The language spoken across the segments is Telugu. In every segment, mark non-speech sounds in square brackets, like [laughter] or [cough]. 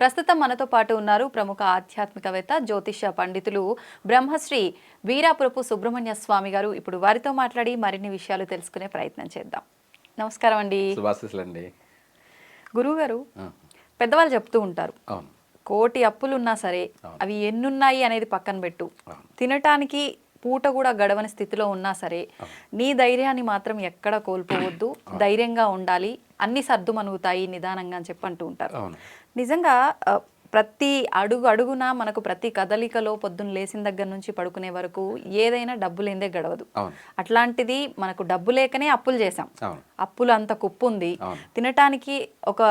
ప్రస్తుతం మనతో పాటు ఉన్నారు ప్రముఖ ఆధ్యాత్మికవేత్త జ్యోతిష్య పండితులు బ్రహ్మశ్రీ వీరాపురపు సుబ్రహ్మణ్య స్వామి గారు. ఇప్పుడు వారితో మాట్లాడి మరిన్ని విషయాలు తెలుసుకునే ప్రయత్నం చేద్దాం. నమస్కారం అండి. గురువు గారు పెద్దవాళ్ళు చెప్తూ ఉంటారు. కోటి అప్పులున్నా సరే అవి ఎన్నున్నాయి అనేది పక్కన పెట్టు. తినటానికి పూట కూడా గడవని స్థితిలో ఉన్నా సరే నీ ధైర్యాన్ని మాత్రం ఎక్కడ కోల్పోవద్దు. ధైర్యంగా ఉండాలి. అన్ని సర్దుమనుగుతాయి నిదానంగా అని చెప్పి అంటూ ఉంటారు నిజంగా ప్రతి అడుగు అడుగున మనకు ప్రతి కదలికలో పొద్దున్న లేచిన దగ్గర నుంచి పడుకునే వరకు ఏదైనా డబ్బు లేదే గడవదు. అట్లాంటిది మనకు డబ్బు లేకనే అప్పులు చేసాం అప్పులు అంత కుప్పు ఉంది. తినటానికి ఒక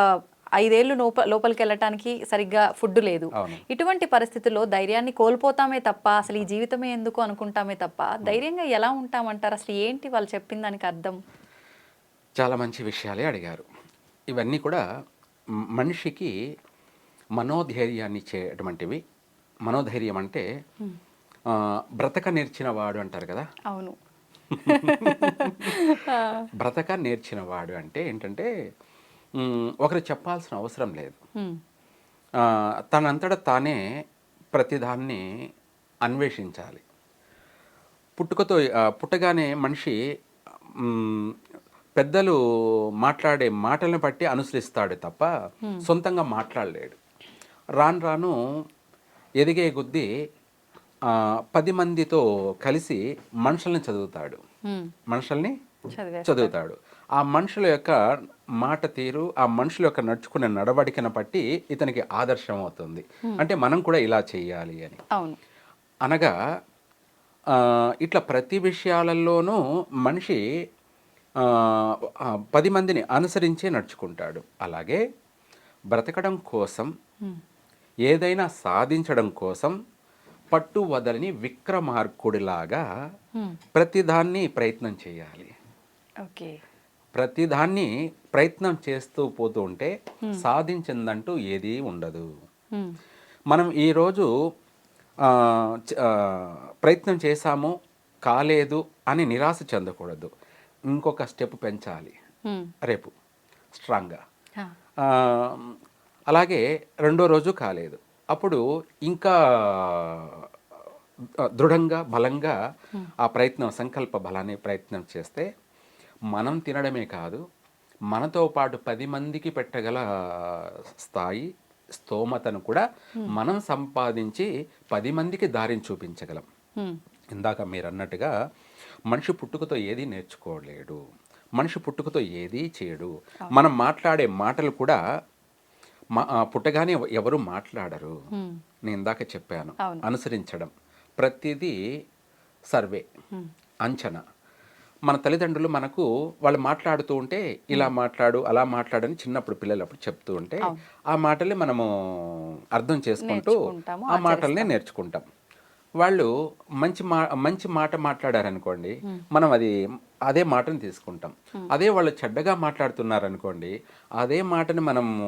ఐదేళ్ళు లోప లోపలికి వెళ్ళటానికి సరిగ్గా ఫుడ్ లేదు. ఇటువంటి పరిస్థితుల్లో ధైర్యాన్ని కోల్పోతామే తప్ప అసలు ఈ జీవితమే ఎందుకు అనుకుంటామే తప్ప ధైర్యంగా ఎలా ఉంటామంటారు? అసలు ఏంటి వాళ్ళు చెప్పిన దానికి అర్థం? చాలా మంచి విషయాలే అడిగారు. ఇవన్నీ కూడా మనిషికి మనోధైర్యాన్ని ఇచ్చేటువంటివి మనోధైర్యం అంటే బ్రతక నేర్చిన వాడు అంటారు కదా? అవును. [laughs] బ్రతక నేర్చిన వాడు అంటే ఏంటంటే ఒకరు చెప్పాల్సిన అవసరం లేదు. తనంతట తానే ప్రతిదాన్ని అన్వేషించాలి. పుట్టుకతో పుట్టగానే మనిషి పెద్దలు మాట్లాడే మాటలను బట్టి అనుసరిస్తాడు తప్ప సొంతంగా మాట్లాడలేడు. రాను రాను ఎదిగే కొద్దీ పది మందితో కలిసి మనుషుల్ని చదువుతాడు. మనుషుల్ని చదివే చదువుతాడు. ఆ మనుషుల యొక్క మాట తీరు ఆ మనుషుల యొక్క నడుచుకునే నడవడికను బట్టి ఇతనికి ఆదర్శం అవుతుంది. అంటే మనం కూడా ఇలా చేయాలి అని. అనగా ఇట్లా ప్రతి విషయాలలోనూ మనిషి పది మందిని అనుసరించే నడుచుకుంటాడు. అలాగే బ్రతకడం కోసం ఏదైనా సాధించడం కోసం పట్టు వదలని విక్రమార్కుడిలాగా. ప్రతిదాన్ని ప్రయత్నం చేయాలి. ఓకే. ప్రతిదాన్ని ప్రయత్నం చేస్తూ పోతూ ఉంటే సాధించిందంటూ ఏదీ ఉండదు. మనం ఈరోజు ప్రయత్నం చేశాము కాలేదు అని నిరాశ చెందకూడదు. ఇంకొక స్టెప్ పెంచాలి. రేపు. స్ట్రాంగ్గా అలాగే రెండో రోజు కాలేదు. అప్పుడు ఇంకా దృఢంగా బలంగా ఆ ప్రయత్నం సంకల్ప బలాన్ని ప్రయత్నం చేస్తే మనం తినడమే కాదు మనతో పాటు పది మందికి పెట్టగల స్థాయి స్తోమతను కూడా మనం సంపాదించి పది మందికి దారిని చూపించగలం. ఇందాక మీరు అన్నట్టుగా మనిషి పుట్టుకతో ఏది నేర్చుకోలేడు. మనిషి పుట్టుకతో ఏదీ చేయడు. మనం మాట్లాడే మాటలు కూడా మా పుట్టగానే ఎవరు మాట్లాడరు. నేను ఇందాక చెప్పాను. అనుసరించడం. ప్రతిదీ సర్వే అంచనా. మన తల్లిదండ్రులు మనకు వాళ్ళు మాట్లాడుతూ ఉంటే ఇలా మాట్లాడు అలా మాట్లాడని చిన్నప్పుడు పిల్లలు అప్పుడు చెప్తూ ఉంటే ఆ మాటల్ని మనము అర్థం చేసుకుంటూ ఆ మాటల్ని నేర్చుకుంటాం. వాళ్ళు మంచి మా మంచి మాట మాట్లాడారనుకోండి మనం అది అదే మాటను తీసుకుంటాం. అదే వాళ్ళు చెడ్డగా మాట్లాడుతున్నారనుకోండి అదే మాటని మనము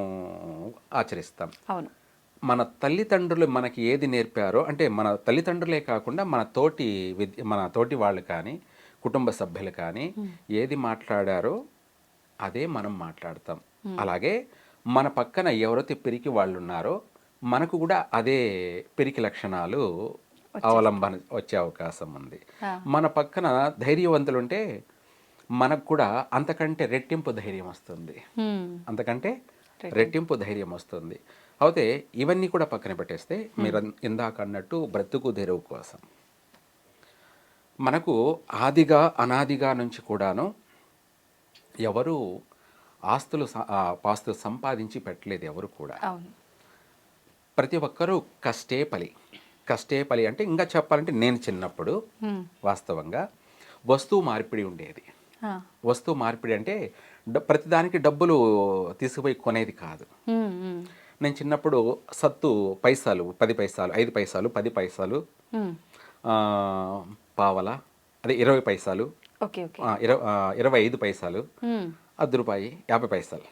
ఆచరిస్తాం. అవును. మన తల్లిదండ్రులు మనకి ఏది నేర్పారో అంటే మన తల్లిదండ్రులే కాకుండా మన తోటి విద్య మన తోటి వాళ్ళు కానీ కుటుంబ సభ్యులు కానీ ఏది మాట్లాడారో అదే మనం మాట్లాడతాం. అలాగే మన పక్కన ఎవరైతే పిరికి వాళ్ళు ఉన్నారో మనకు కూడా అదే పిరికి లక్షణాలు అవలంబన వచ్చే అవకాశం ఉంది. మన పక్కన ధైర్యవంతులు ఉంటే మనకు కూడా అంతకంటే రెట్టింపు ధైర్యం వస్తుంది. అంతకంటే రెట్టింపు. ధైర్యం వస్తుంది. అయితే ఇవన్నీ కూడా పక్కన పెట్టేస్తే మీరు ఇందాక అన్నట్టు బ్రతుకు తెరువు కోసం. మనకు ఆదిగా అనాదిగా నుంచి కూడాను ఎవరు ఆస్తులు పాస్తులు సంపాదించి పెట్టలేదు ఎవరు కూడా. ప్రతి ఒక్కరూ కష్టే పలి. కష్టే పలి అంటే ఇంకా చెప్పాలంటే నేను చిన్నప్పుడు. వాస్తవంగా వస్తువు మార్పిడి ఉండేది. వస్తువు మార్పిడి అంటే ప్రతిదానికి డబ్బులు తీసుకుపోయి కొనేది కాదు. నేను చిన్నప్పుడు సత్తు పైసలు పది పైసలు ఐదు పైసలు పది పైసలు పావల అదే ఇరవై పైసలు ఇరవై ఐదు పైసలు. అర్ధ రూపాయి యాభై పైసలు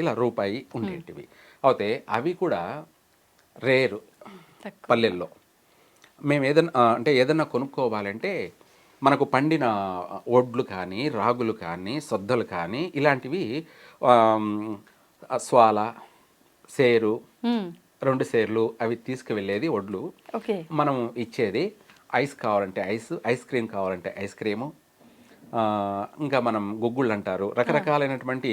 ఇలా రూపాయి ఉండేటివి అయితే అవి కూడా రేరు. పల్లెల్లో. మేము ఏదన్నా అంటే ఏదన్నా కొనుక్కోవాలంటే మనకు పండిన ఒడ్లు కానీ రాగులు కానీ సొద్దలు కానీ ఇలాంటివి స్వాల సేరు. రెండు సేర్లు అవి తీసుకువెళ్ళేది ఒడ్లు. మనం ఇచ్చేది ఐస్ కావాలంటే ఐస్ ఐస్ క్రీమ్ కావాలంటే ఐస్ క్రీము ఇంకా మనం గుగ్గుళ్ళు అంటారు. రకరకాలైనటువంటి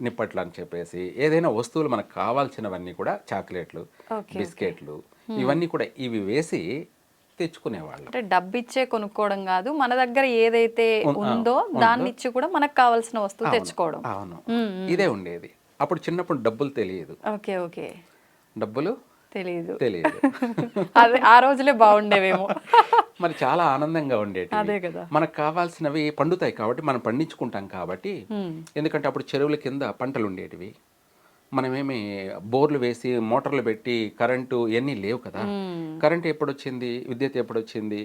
నిప్పట్లు అని చెప్పేసి ఏదైనా వస్తువులు మనకు కావాల్సినవన్నీ కూడా చాక్లెట్లు బిస్కెట్లు ఇవన్నీ కూడా ఇవి వేసి తెచ్చుకునేవాళ్ళం. అంటే డబ్బు ఇచ్చే కొనుక్కోవడం కాదు మన దగ్గర ఏదైతే ఉందో. దాన్ని ఇచ్చి కూడా మనకు కావాల్సిన వస్తువు తెచ్చుకోవడం. అవును. మ్మ్, మ్మ్. ఇదే ఉండేది. అప్పుడు చిన్నప్పుడు డబ్బులు తెలియదు. Okay okay. డబ్బులు? తెలియదు తెలియదు. [laughs] అదే ఆ రోజులే బాగుండేవేమో. [laughs] మరి చాలా ఆనందంగా ఉండేది అదే కదా. మనకు కావాల్సినవి పండుతాయి కాబట్టి మనం పండించుకుంటాం కాబట్టి. ఎందుకంటే అప్పుడు చెరువుల కింద పంటలు ఉండేటివి. మనమేమి బోర్లు వేసి మోటార్లు పెట్టి కరెంటు ఇవన్నీ లేవు కదా. కరెంటు ఎప్పుడు వచ్చింది విద్యుత్ ఎప్పుడు వచ్చింది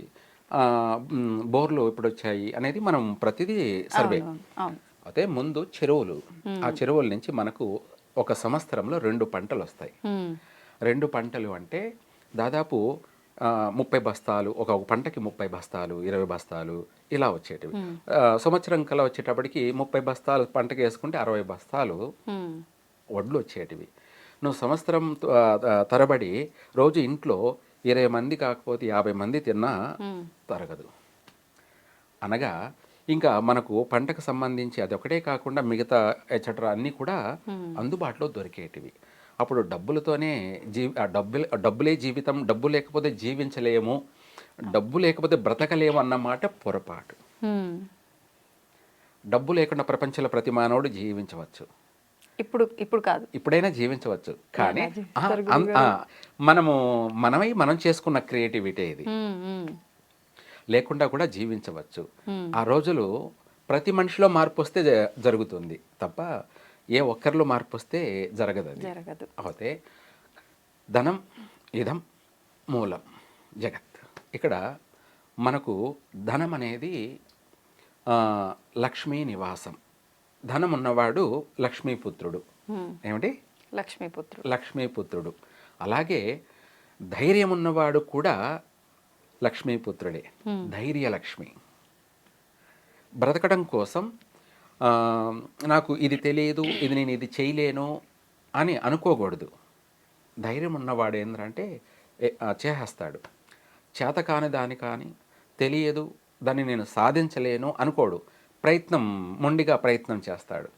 బోర్లు ఎప్పుడు వచ్చాయి అనేది మనం ప్రతిదీ సర్వే. అయితే ముందు చెరువులు. ఆ చెరువుల నుంచి మనకు ఒక సంవత్సరంలో రెండు పంటలు వస్తాయి. రెండు పంటలు అంటే దాదాపు ముప్పై బస్తాలు ఒక పంటకి ముప్పై బస్తాలు ఇరవై బస్తాలు ఇలా వచ్చేటివి. సంవత్సరం కల్లా వచ్చేటప్పటికి ముప్పై బస్తాలు పంటకి వేసుకుంటే అరవై బస్తాలు. వడ్లు వచ్చేటివి. నువ్వు సంవత్సరం తరబడి రోజు ఇంట్లో ఇరవై మంది కాకపోతే యాభై మంది తిన్నా. తరగదు. అనగా ఇంకా మనకు పంటకు సంబంధించి అది ఒకటే కాకుండా మిగతా ఎచట్రా అన్నీ కూడా అందుబాటులో దొరికేటివి. అప్పుడు డబ్బులతోనే జీ ఆ డబ్బులే డబ్బులే జీవితం డబ్బు లేకపోతే జీవించలేము డబ్బు లేకపోతే బ్రతకలేము అన్నమాట పొరపాటు. డబ్బు లేకుండా ప్రపంచంలో ప్రతి మానవుడు జీవించవచ్చు. ఇప్పుడు ఇప్పుడు కాదు. ఇప్పుడైనా జీవించవచ్చు. కానీ మనము మనమై మనం చేసుకున్న క్రియేటివిటీ ఇది. లేకుండా కూడా జీవించవచ్చు. ఆ రోజులు ప్రతి మనిషిలో మార్పు వస్తే జరుగుతుంది. తప్ప ఏ ఒక్కరిలో మార్పు వస్తే జరగదు. అది జరగదు అయితే ధనం ఇదం మూలం జగత్. ఇక్కడ మనకు ధనం అనేది లక్ష్మీ నివాసం. ధనం ఉన్నవాడు లక్ష్మీపుత్రుడు. ఏమిటి లక్ష్మీపుత్రుడు లక్ష్మీపుత్రుడు అలాగే ధైర్యం ఉన్నవాడు కూడా లక్ష్మీపుత్రుడే ధైర్య లక్ష్మి బ్రతకడం కోసం నాకు ఇది తెలియదు ఇది నేను ఇది చేయలేను అని అనుకోకూడదు. ధైర్యం ఉన్నవాడు ఏంటంటే చేసేస్తాడు. చేత కాని దాని కానీ తెలియదు దాన్ని నేను సాధించలేను అనుకోడు. ప్రయత్నం మొండిగా ప్రయత్నం చేస్తాడు.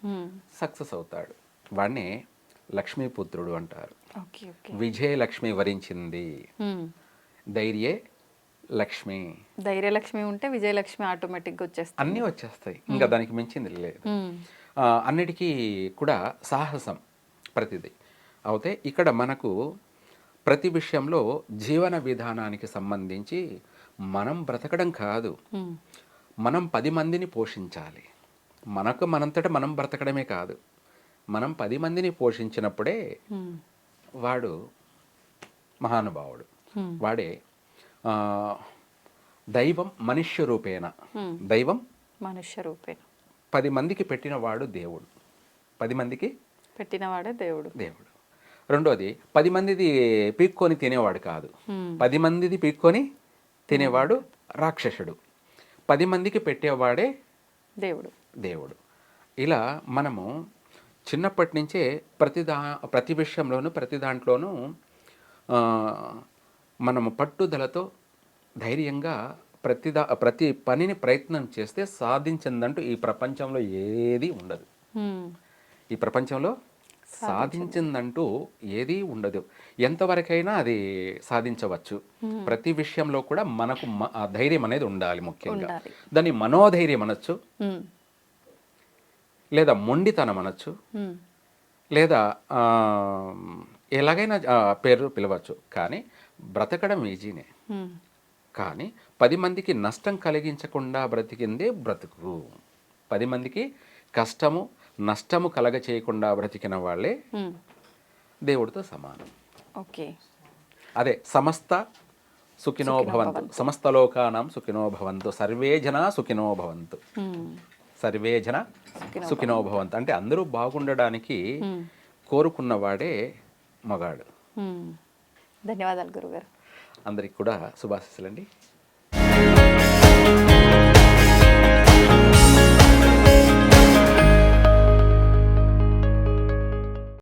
సక్సెస్ అవుతాడు. వాడినే లక్ష్మీపుత్రుడు అంటారు. విజయలక్ష్మి వరించింది. ధైర్యే లక్ష్మి. ధైర్యలక్ష్మి ఉంటే విజయలక్ష్మి ఆటోమేటిక్గా వచ్చేస్తుంది అన్నీ వచ్చేస్తాయి. ఇంకా దానికి మించింది లేదు. అన్నిటికీ కూడా సాహసం ప్రతిదీ. అయితే ఇక్కడ మనకు ప్రతి విషయంలో జీవన విధానానికి సంబంధించి మనం బ్రతకడం కాదు. మనం పది మందిని పోషించాలి. మనకు మనంతట మనం బ్రతకడమే కాదు. మనం పది మందిని పోషించినప్పుడే. వాడు మహానుభావుడు. వాడే దైవం మనుష్య రూపేణ. దైవం మనుష్య రూపేణ పది మందికి పెట్టిన వాడు దేవుడు. పది మందికి పెట్టినవాడే దేవుడు. దేవుడు. రెండోది పది మందిది పీక్కొని తినేవాడు కాదు. పది మందిది పీక్కొని తినేవాడు రాక్షసుడు. పది మందికి పెట్టేవాడే దేవుడు. దేవుడు. ఇలా మనము చిన్నప్పటి నుంచే ప్రతి దా ప్రతి విషయంలోనూ ప్రతి దాంట్లోనూ మనము పట్టుదలతో ధైర్యంగా ప్రతి దా ప్రతి పనిని ప్రయత్నం చేస్తే సాధించిందంటూ ఈ ప్రపంచంలో ఏది ఉండదు. ఈ ప్రపంచంలో సాధించిందంటూ ఏదీ ఉండదు ఎంతవరకైనా అది సాధించవచ్చు ప్రతి విషయంలో కూడా మనకు ధైర్యం అనేది ఉండాలి ముఖ్యంగా. దాన్ని మనోధైర్యం అనొచ్చు. లేదా మొండితనం అనొచ్చు. లేదా ఎలాగైనా పేరు పిలవచ్చు కానీ బ్రతకడం ఈజీనే. కానీ పది మందికి నష్టం కలిగించకుండా బ్రతికిందే బ్రతుకు. పది మందికి కష్టము నష్టము కలగ చేయకుండా బ్రతికిన వాళ్ళే. దేవుడితో సమానం. ఓకే. అదే సమస్త సుఖినో భవంతు. సమస్త లోకానాం సుఖినో భవంతు. సర్వే జనా సుఖినో భవంతు. సర్వే జన సుఖినో భవంతు. అంటే అందరూ బాగుండడానికి కోరుకున్నవాడే మగాడు. ధన్యవాదాలు గురుగారు. అందరికి కూడా శుభాశిస్సులండి.